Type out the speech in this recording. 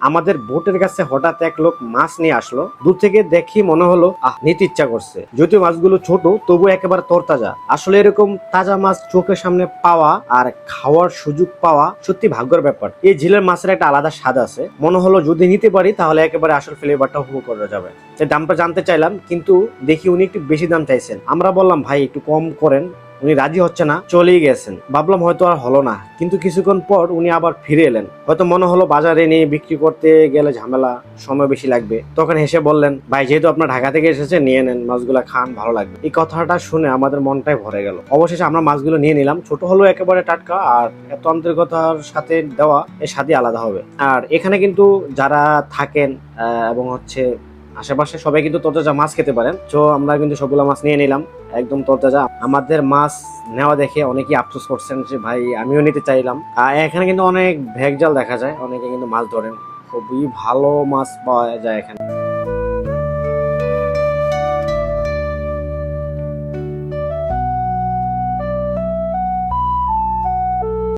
আমাদের বোটের কাছে হঠাৎ এক লোক মাছ নিয়ে আসলো। দূর থেকে দেখি মনে হলো, আহ, নিতে ইচ্ছা করছে। যদিও মাছগুলো ছোট, তবু একেবারে তরতাজা। আসলে এরকম তাজা মাছ চোখের সামনে পাওয়া আর খাওয়ার সুযোগ পাওয়া সত্যি ভাগ্যের ব্যাপার। এই ঝিলের মাছের একটা আলাদা স্বাদ আছে। মনে হলো যদি নিতে পারি, তাহলে একেবারে আসল ফ্লেভারটা উপভোগ করা যাবে। দামটা জানতে চাইলাম, কিন্তু দেখি উনি একটু বেশি দাম চাইছেন। আমরা বললাম, ভাই, একটু কম করেন। উনি রাজি হচ্ছে না, চলেই গেছেন। ভাবলাম হয়তো আর হলো না, কিন্তু কিছুক্ষণ পর উনি আবার ফিরে এলেন। হয়তো মনে হলো বাজারে নিয়ে বিক্রি করতে গেলে ঝামেলা, সময় বেশি লাগবে। তখন হেসে বললেন, ভাই, যেহেতু আপনার ঢাকা থেকে এসেছে নিয়ে নেন, মাছগুলা খান, ভালো লাগবে। এই কথাটা শুনে আমাদের মনটাই ভরে গেল। অবশেষে আমরা মাছগুলো নিয়ে নিলাম। ছোট হলেও একেবারে টাটকা আর এত আন্তরিকতার সাথে দেওয়া, এর স্বাদই আলাদা হবে। আর এখানে কিন্তু যারা থাকেন এবং হচ্ছে আশেপাশে সবাই কিন্তু তরতাজা মাছ খেতে পারেন। তো আমরা কিন্তু সবগুলো মাছ নিয়ে নিলাম। একদম তরতাজা। আমাদের মাছ নেওয়া দেখে অনেকেই আফসোস করছেন যে, ভাই, আমিও নিতে চাইলাম। আর এখানে কিন্তু অনেক ভেকজাল দেখা যায়। অনেকে কিন্তু মাছ ধরেন। খুবই ভালো মাছ পাওয়া যায় এখানে।